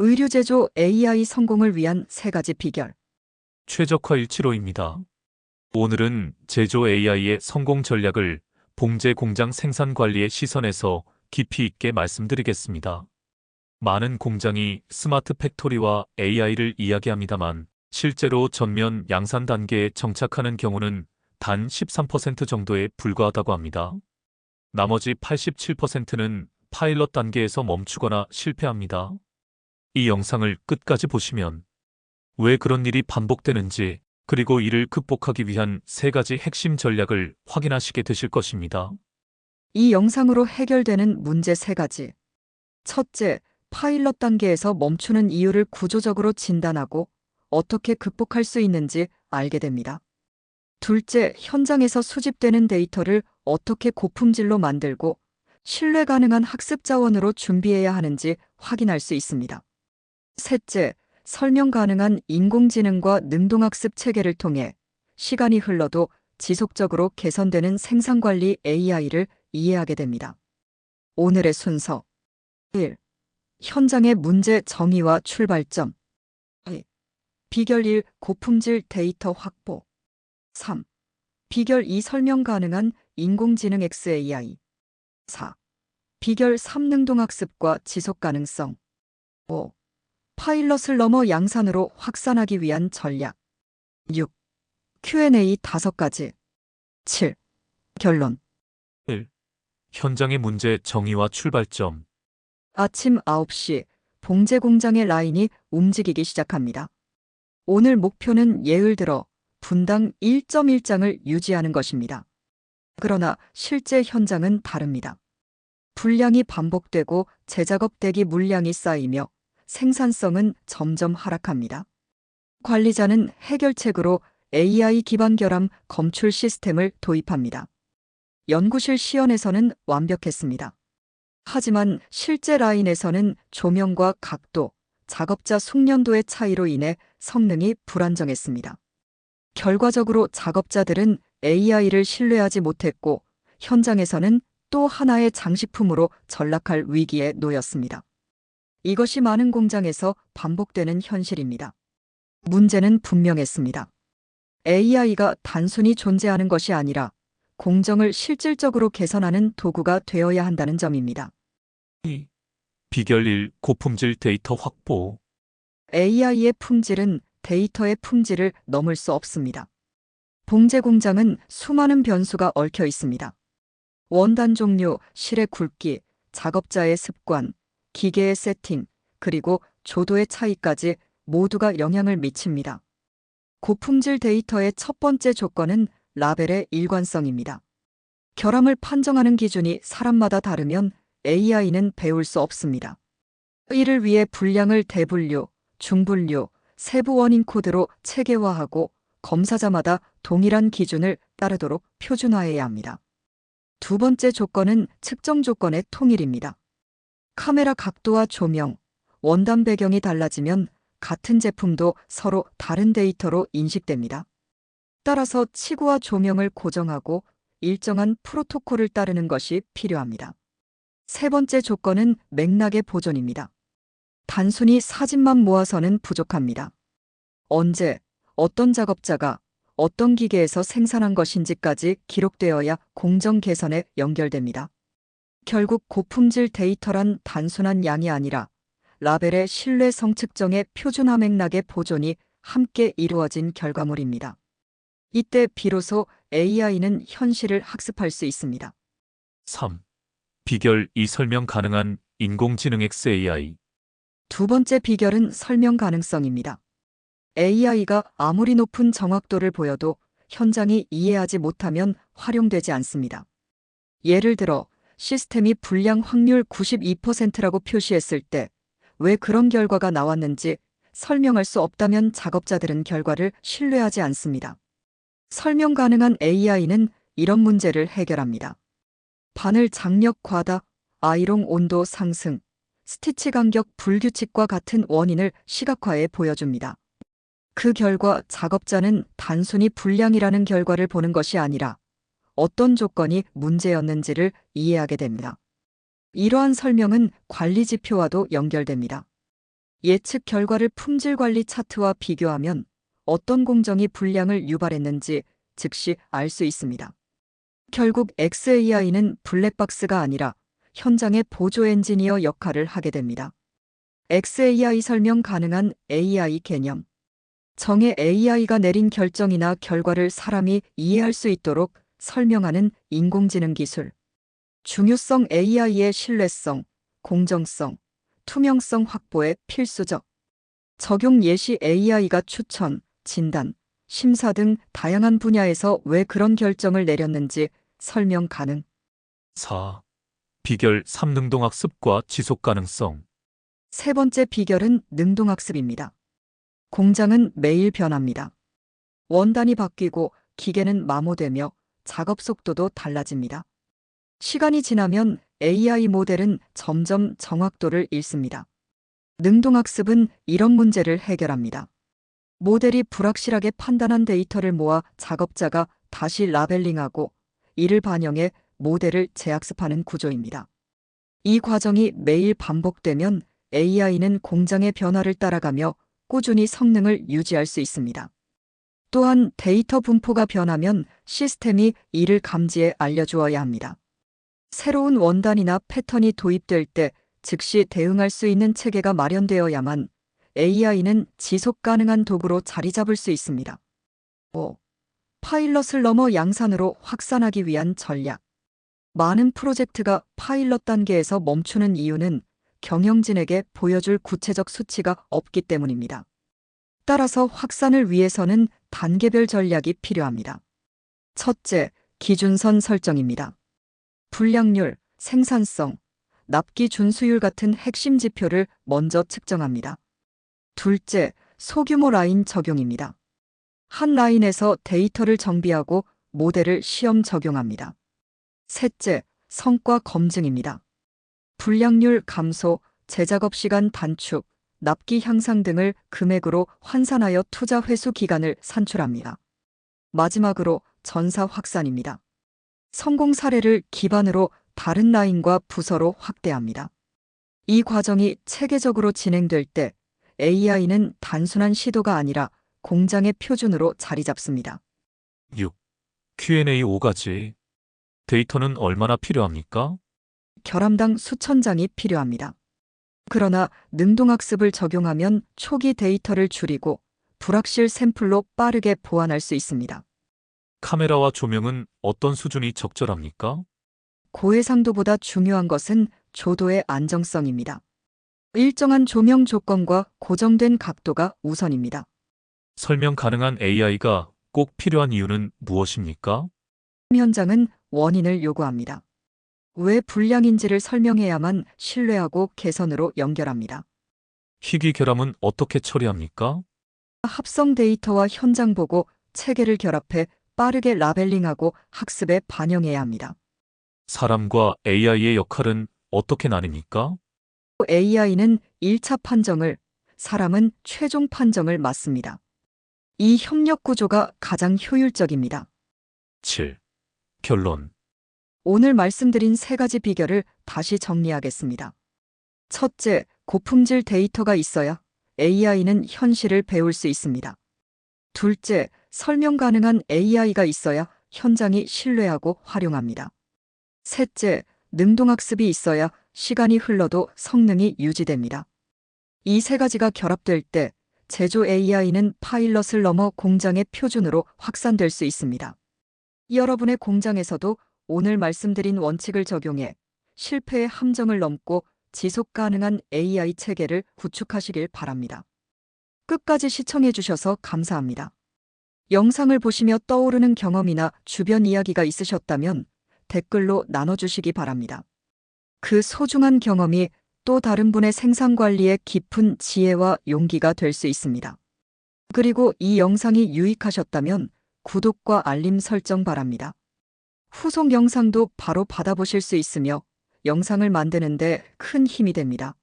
의류 제조 AI 성공을 위한 세 가지 비결. 최적화 일치로입니다. 오늘은 제조 AI의 성공 전략을 봉제 공장 생산 관리의 시선에서 깊이 있게 말씀드리겠습니다. 많은 공장이 스마트 팩토리와 AI를 이야기합니다만 실제로 전면 양산 단계에 정착하는 경우는 단 13% 정도에 불과하다고 합니다. 나머지 87%는 파일럿 단계에서 멈추거나 실패합니다. 이 영상을 끝까지 보시면 왜 그런 일이 반복되는지 그리고 이를 극복하기 위한 세 가지 핵심 전략을 확인하시게 되실 것입니다. 이 영상으로 해결되는 문제 세 가지. 첫째, 파일럿 단계에서 멈추는 이유를 구조적으로 진단하고 어떻게 극복할 수 있는지 알게 됩니다. 둘째, 현장에서 수집되는 데이터를 어떻게 고품질로 만들고 신뢰 가능한 학습 자원으로 준비해야 하는지 확인할 수 있습니다. 셋째, 설명 가능한 인공지능과 능동학습 체계를 통해 시간이 흘러도 지속적으로 개선되는 생산관리 AI를 이해하게 됩니다. 오늘의 순서 1. 현장의 문제 정의와 출발점 2. 비결 1. 고품질 데이터 확보 3. 비결 2. 설명 가능한 인공지능 XAI 4. 비결 3. 능동학습과 지속 가능성 5. 파일럿을 넘어 양산으로 확산하기 위한 전략 6. Q&A 5가지 7. 결론 현장의 문제 정의와 출발점. 아침 9시 봉제 공장의 라인이 움직이기 시작합니다. 오늘 목표는 예를 들어 분당 1.1장을 유지하는 것입니다. 그러나 실제 현장은 다릅니다. 불량이 반복되고 재작업 대기 물량이 쌓이며 생산성은 점점 하락합니다. 관리자는 해결책으로 AI 기반 결함 검출 시스템을 도입합니다. 연구실 시연에서는 완벽했습니다. 하지만 실제 라인에서는 조명과 각도, 작업자 숙련도의 차이로 인해 성능이 불안정했습니다. 결과적으로 작업자들은 AI를 신뢰하지 못했고 현장에서는 또 하나의 장식품으로 전락할 위기에 놓였습니다. 이것이 많은 공장에서 반복되는 현실입니다. 문제는 분명했습니다. AI가 단순히 존재하는 것이 아니라 공정을 실질적으로 개선하는 도구가 되어야 한다는 점입니다. 비결 1. 고품질 데이터 확보. AI의 품질은 데이터의 품질을 넘을 수 없습니다. 봉제 공장은 수많은 변수가 얽혀 있습니다. 원단 종류, 실의 굵기, 작업자의 습관, 기계의 세팅, 그리고 조도의 차이까지 모두가 영향을 미칩니다. 고품질 데이터의 첫 번째 조건은 라벨의 일관성입니다. 결함을 판정하는 기준이 사람마다 다르면 AI는 배울 수 없습니다. 이를 위해 분량을 대분류, 중분류, 세부 원인 코드로 체계화하고 검사자마다 동일한 기준을 따르도록 표준화해야 합니다. 두 번째 조건은 측정 조건의 통일입니다. 카메라 각도와 조명, 원단 배경이 달라지면 같은 제품도 서로 다른 데이터로 인식됩니다. 따라서 치구와 조명을 고정하고 일정한 프로토콜을 따르는 것이 필요합니다. 세 번째 조건은 맥락의 보존입니다. 단순히 사진만 모아서는 부족합니다. 언제, 어떤 작업자가 어떤 기계에서 생산한 것인지까지 기록되어야 공정 개선에 연결됩니다. 결국 고품질 데이터란 단순한 양이 아니라 라벨의 신뢰성 측정의 표준화 맥락의 보존이 함께 이루어진 결과물입니다. 이때 비로소 AI는 현실을 학습할 수 있습니다. 3. 비결 2. 설명 가능한 인공지능 XAI. 두 번째 비결은 설명 가능성입니다. AI가 아무리 높은 정확도를 보여도 현장이 이해하지 못하면 활용되지 않습니다. 예를 들어 시스템이 불량 확률 92%라고 표시했을 때 왜 그런 결과가 나왔는지 설명할 수 없다면 작업자들은 결과를 신뢰하지 않습니다. 설명 가능한 AI는 이런 문제를 해결합니다. 바늘 장력 과다, 아이롱 온도 상승, 스티치 간격 불규칙과 같은 원인을 시각화해 보여줍니다. 그 결과 작업자는 단순히 불량이라는 결과를 보는 것이 아니라 어떤 조건이 문제였는지를 이해하게 됩니다. 이러한 설명은 관리 지표와도 연결됩니다. 예측 결과를 품질 관리 차트와 비교하면 어떤 공정이 불량을 유발했는지 즉시 알 수 있습니다. 결국 XAI는 블랙박스가 아니라 현장의 보조 엔지니어 역할을 하게 됩니다. XAI 설명 가능한 AI 개념. 정의 AI가 내린 결정이나 결과를 사람이 이해할 수 있도록 설명하는 인공지능 기술. 중요성 AI의 신뢰성, 공정성, 투명성 확보에 필수적. 적용 예시 AI가 추천, 진단, 심사 등 다양한 분야에서 왜 그런 결정을 내렸는지 설명 가능. 4. 비결 3 능동학습과 지속 가능성. 세 번째 비결은 능동학습입니다. 공장은 매일 변합니다. 원단이 바뀌고 기계는 마모되며 작업 속도도 달라집니다. 시간이 지나면 AI 모델은 점점 정확도를 잃습니다. 능동학습은 이런 문제를 해결합니다. 모델이 불확실하게 판단한 데이터를 모아 작업자가 다시 라벨링하고 이를 반영해 모델을 재학습하는 구조입니다. 이 과정이 매일 반복되면 AI는 공장의 변화를 따라가며 꾸준히 성능을 유지할 수 있습니다. 또한 데이터 분포가 변하면 시스템이 이를 감지해 알려주어야 합니다. 새로운 원단이나 패턴이 도입될 때 즉시 대응할 수 있는 체계가 마련되어야만 AI는 지속 가능한 도구로 자리 잡을 수 있습니다. 5. 파일럿을 넘어 양산으로 확산하기 위한 전략. 많은 프로젝트가 파일럿 단계에서 멈추는 이유는 경영진에게 보여줄 구체적 수치가 없기 때문입니다. 따라서 확산을 위해서는 단계별 전략이 필요합니다. 첫째, 기준선 설정입니다. 불량률, 생산성, 납기 준수율 같은 핵심 지표를 먼저 측정합니다. 둘째, 소규모 라인 적용입니다. 한 라인에서 데이터를 정비하고 모델을 시험 적용합니다. 셋째, 성과 검증입니다. 불량률 감소, 재작업 시간 단축, 납기 향상 등을 금액으로 환산하여 투자 회수 기간을 산출합니다. 마지막으로 전사 확산입니다. 성공 사례를 기반으로 다른 라인과 부서로 확대합니다. 이 과정이 체계적으로 진행될 때 AI는 단순한 시도가 아니라 공장의 표준으로 자리 잡습니다. 6. Q&A 5가지. 데이터는 얼마나 필요합니까? 결함당 수천 장이 필요합니다. 그러나 능동학습을 적용하면 초기 데이터를 줄이고 불확실 샘플로 빠르게 보완할 수 있습니다. 카메라와 조명은 어떤 수준이 적절합니까? 고해상도보다 중요한 것은 조도의 안정성입니다. 일정한 조명 조건과 고정된 각도가 우선입니다. 설명 가능한 AI가 꼭 필요한 이유는 무엇입니까? 현장은 원인을 요구합니다. 왜 불량인지를 설명해야만 신뢰하고 개선으로 연결합니다. 희귀 결함은 어떻게 처리합니까? 합성 데이터와 현장 보고 체계를 결합해 빠르게 라벨링하고 학습에 반영해야 합니다. 사람과 AI의 역할은 어떻게 나뉩니까? AI는 1차 판정을, 사람은 최종 판정을 맡습니다. 이 협력 구조가 가장 효율적입니다. 7. 결론. 오늘 말씀드린 세 가지 비결을 다시 정리하겠습니다. 첫째, 고품질 데이터가 있어야 AI는 현실을 배울 수 있습니다. 둘째, 설명 가능한 AI가 있어야 현장이 신뢰하고 활용합니다. 셋째, 능동학습이 있어야 시간이 흘러도 성능이 유지됩니다. 이 세 가지가 결합될 때 제조 AI는 파일럿을 넘어 공장의 표준으로 확산될 수 있습니다. 여러분의 공장에서도 오늘 말씀드린 원칙을 적용해 실패의 함정을 넘고 지속 가능한 AI 체계를 구축하시길 바랍니다. 끝까지 시청해 주셔서 감사합니다. 영상을 보시며 떠오르는 경험이나 주변 이야기가 있으셨다면 댓글로 나눠주시기 바랍니다. 그 소중한 경험이 또 다른 분의 생산 관리에 깊은 지혜와 용기가 될 수 있습니다. 그리고 이 영상이 유익하셨다면 구독과 알림 설정 바랍니다. 후속 영상도 바로 받아보실 수 있으며 영상을 만드는데 큰 힘이 됩니다.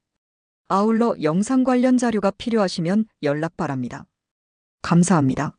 아울러 영상 관련 자료가 필요하시면 연락 바랍니다. 감사합니다.